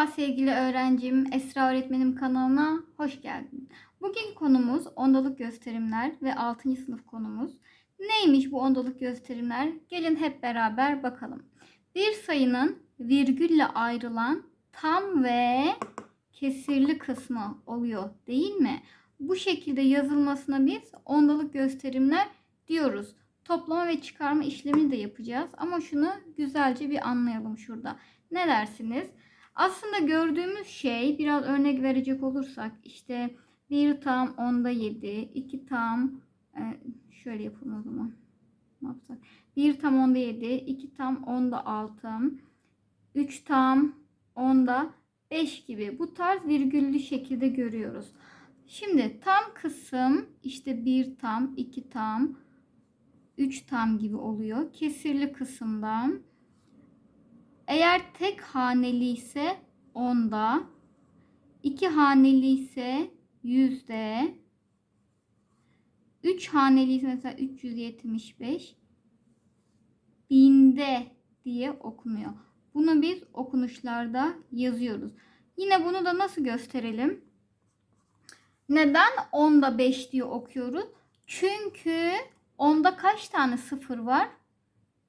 Merhaba sevgili öğrencim, Esra öğretmenim kanalına hoş geldin. Bugün konumuz ondalık gösterimler ve 6. sınıf konumuz. Neymiş bu ondalık gösterimler? Gelin hep beraber bakalım. Bir sayının virgülle ayrılan tam ve kesirli kısmı oluyor değil mi? Bu şekilde yazılmasına biz ondalık gösterimler diyoruz. Toplama ve çıkarma işlemini de yapacağız ama şunu güzelce bir anlayalım şurada. Ne dersiniz? Aslında gördüğümüz şey biraz örnek verecek olursak işte 1 tam onda 7, 2 tam e, şöyle yapalım o zaman. Ne yapsak? 1 tam onda 7, 2 tam onda 6, 3 tam onda 5 gibi bu tarz virgüllü şekilde görüyoruz. Şimdi tam kısım işte 1 tam, 2 tam, 3 tam gibi oluyor. Kesirli kısımdan eğer tek haneli ise onda, iki haneli ise yüzde, üç haneli ise mesela 375, binde diye okunuyor. Bunu biz okunuşlarda yazıyoruz. Yine bunu da nasıl gösterelim? Neden onda 5 diye okuyoruz? Çünkü onda kaç tane sıfır var?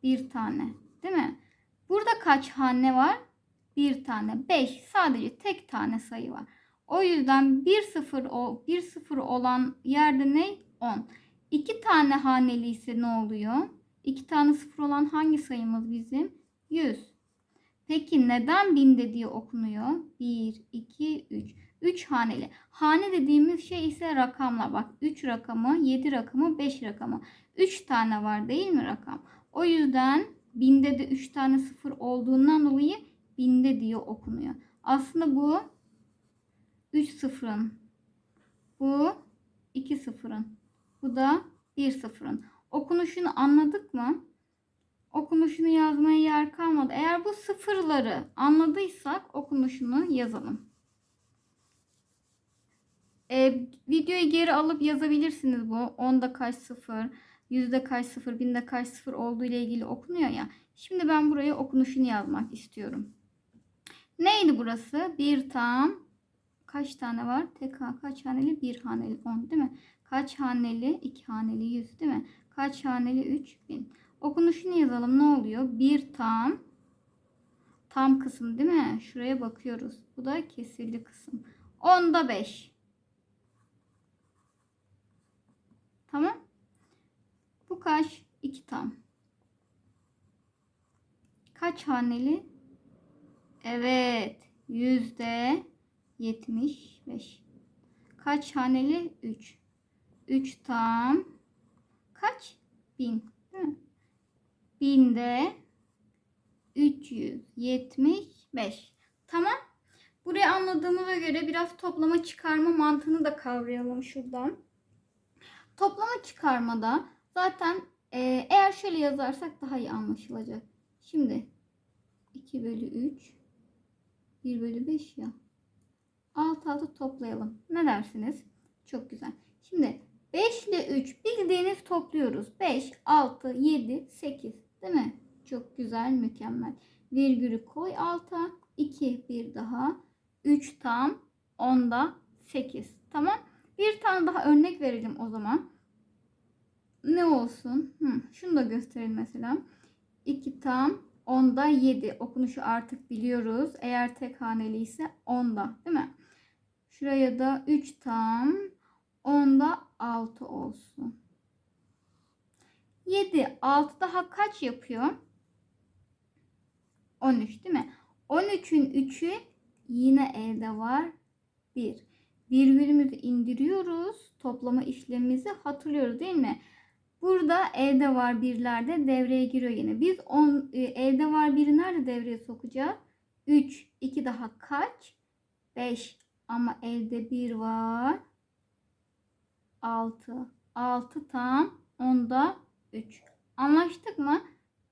Bir tane. Değil mi? Burada kaç hane var? Bir tane. 5. Sadece tek tane sayı var. O yüzden 1 0 o 1 0 olan yerde ne? 10. 2 tane haneli ise ne oluyor? 2 tane sıfır olan hangi sayımız bizim? 100. Peki neden binde diye okunuyor? 1, 2, 3. 3 haneli. Hane dediğimiz şey ise rakamlar. Bak 3 rakamı, 7 rakamı, 5 rakamı. 3 tane var değil mi rakam? O yüzden binde de 3 tane sıfır olduğundan dolayı binde diye okunuyor. Aslında bu 3 sıfırın. Bu 2 sıfırın. Bu da 1 sıfırın. Okunuşunu anladık mı? Okunuşunu yazmaya yer kalmadı. Eğer bu sıfırları anladıysak okunuşunu yazalım. Ee, videoyu geri alıp yazabilirsiniz bu. Onda kaç sıfır, yüzde kaç sıfır, binde kaç sıfır olduğu ile ilgili okunuyor ya. Şimdi ben buraya okunuşunu yazmak istiyorum. Neydi burası? Bir tam kaç tane var? Tek kaç haneli? Bir haneli 10 değil mi? Kaç haneli? iki haneli 100 değil mi? Kaç haneli? 3000. Okunuşunu yazalım. Ne oluyor? Bir tam tam kısım değil mi? Şuraya bakıyoruz. Bu da kesirli kısım. Onda 5. Tamam. Kaç? 2 tam. Kaç haneli? Evet. Yüzde 75. Kaç haneli? 3. 3 tam. Kaç? 1000. Değil mi? Binde 375. Tamam. Burayı anladığımıza göre biraz toplama çıkarma mantığını da kavrayalım şuradan. Toplama çıkarmada zaten e, eğer şöyle yazarsak daha iyi anlaşılacak. Şimdi 2 bölü 3 1 bölü 5 ya. Alt alta toplayalım. Ne dersiniz? Çok güzel. Şimdi 5 ile 3 bildiğiniz topluyoruz. 5, 6, 7, 8 değil mi? Çok güzel, mükemmel. Virgülü koy alta. 2, bir daha. 3 tam, 10'da 8. Tamam. Bir tane daha örnek verelim o zaman. Ne olsun? Hı, şunu da gösterelim mesela. 2 tam 10'da 7. Okunuşu artık biliyoruz. Eğer tek haneli ise 10'da değil mi? Şuraya da 3 tam 10'da 6 olsun. 7 6 daha kaç yapıyor? 13 değil mi? 13'ün 3'ü yine elde var. 1. Virgülümüzü indiriyoruz. Toplama işlemimizi hatırlıyoruz değil mi? Burada elde var birlerde devreye giriyor yine. Biz on, e, elde var biri nerede devreye sokacağız? 3, 2 daha kaç? 5 ama elde 1 var. 6. 6 tam onda 3. Anlaştık mı?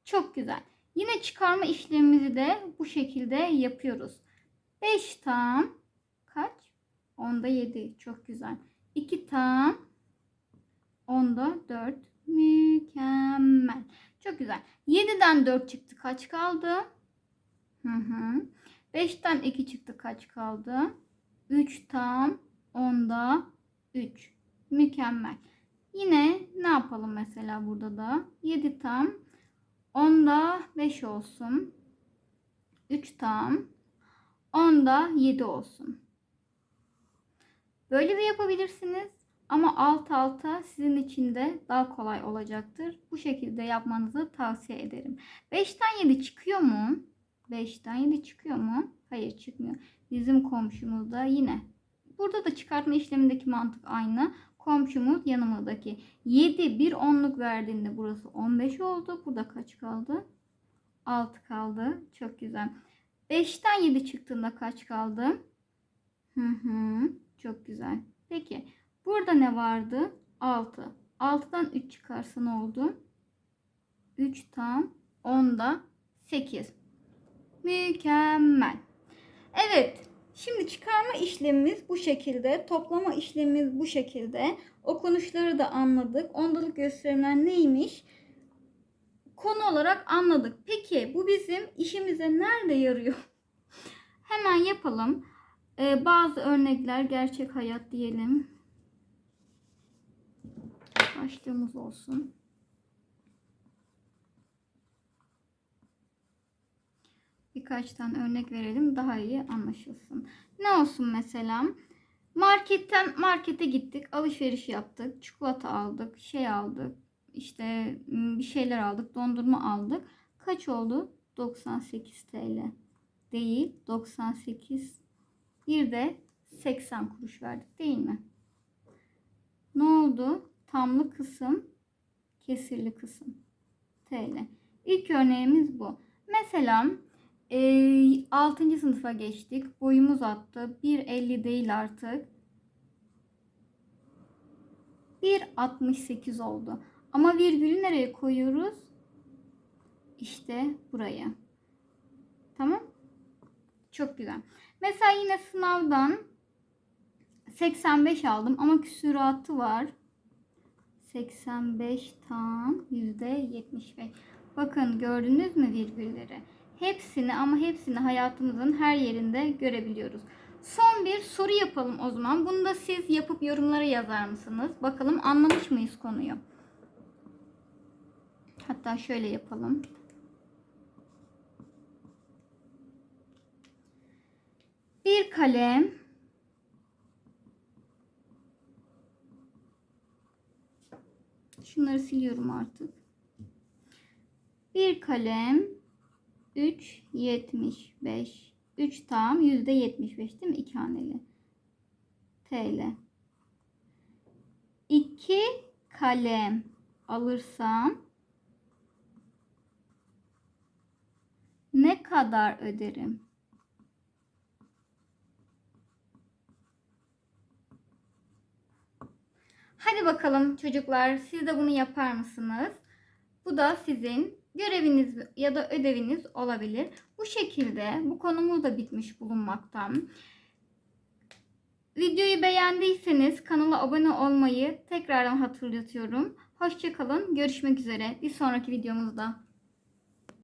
Çok güzel. Yine çıkarma işlemimizi de bu şekilde yapıyoruz. 5 tam kaç? Onda 7. Çok güzel. 2 tam onda 4. Mükemmel. Çok güzel. 7'den 4 çıktı. Kaç kaldı? Hı hı. 5'ten 2 çıktı kaç kaldı? 3 tam 10'da 3. Mükemmel. Yine ne yapalım mesela burada da? 7 tam 10'da 5 olsun. 3 tam 10'da 7 olsun. Böyle de yapabilirsiniz. Ama alt alta sizin için de daha kolay olacaktır. Bu şekilde yapmanızı tavsiye ederim. 5'ten 7 çıkıyor mu? 5'ten 7 çıkıyor mu? Hayır çıkmıyor. Bizim komşumuz da yine. Burada da çıkartma işlemindeki mantık aynı. Komşumuz yanımızdaki 7 bir onluk verdiğinde burası 15 oldu. Burada kaç kaldı? 6 kaldı. Çok güzel. 5'ten 7 çıktığında kaç kaldı? Hı hı. Çok güzel. Peki. Burada ne vardı? 6. 6'dan 3 çıkarsa ne oldu? 3 tam 10'da 8. Mükemmel. Evet. Şimdi çıkarma işlemimiz bu şekilde. Toplama işlemimiz bu şekilde. Okunuşları da anladık. Ondalık gösterimler neymiş? Konu olarak anladık. Peki bu bizim işimize nerede yarıyor? Hemen yapalım. Ee, bazı örnekler gerçek hayat diyelim. Başlığımız olsun. Birkaç tane örnek verelim daha iyi anlaşılsın. Ne olsun mesela? Marketten markete gittik, alışveriş yaptık, çikolata aldık, şey aldık, işte bir şeyler aldık, dondurma aldık. Kaç oldu? 98 TL. Değil, 98. Bir de 80 kuruş verdik değil mi? Ne oldu? Tamlı kısım, kesirli kısım. TL. İlk örneğimiz bu. Mesela e, 6. sınıfa geçtik. Boyumuz attı. 1.50 değil artık. 1.68 oldu. Ama virgülü nereye koyuyoruz? İşte buraya. Tamam. Çok güzel. Mesela yine sınavdan 85 aldım ama küsuratı var. 85 tam %75. Bakın gördünüz mü virgülleri? Hepsini ama hepsini hayatımızın her yerinde görebiliyoruz. Son bir soru yapalım o zaman. Bunu da siz yapıp yorumlara yazar mısınız? Bakalım anlamış mıyız konuyu? Hatta şöyle yapalım. Bir kalem Şunları siliyorum artık. Bir kalem 3.75 3 tam %75 değil mi? 2 haneli. TL. 2 kalem alırsam ne kadar öderim? Hadi bakalım çocuklar siz de bunu yapar mısınız? Bu da sizin göreviniz ya da ödeviniz olabilir. Bu şekilde bu konumuz da bitmiş bulunmakta. Videoyu beğendiyseniz kanala abone olmayı tekrardan hatırlatıyorum. Hoşçakalın. Görüşmek üzere. Bir sonraki videomuzda.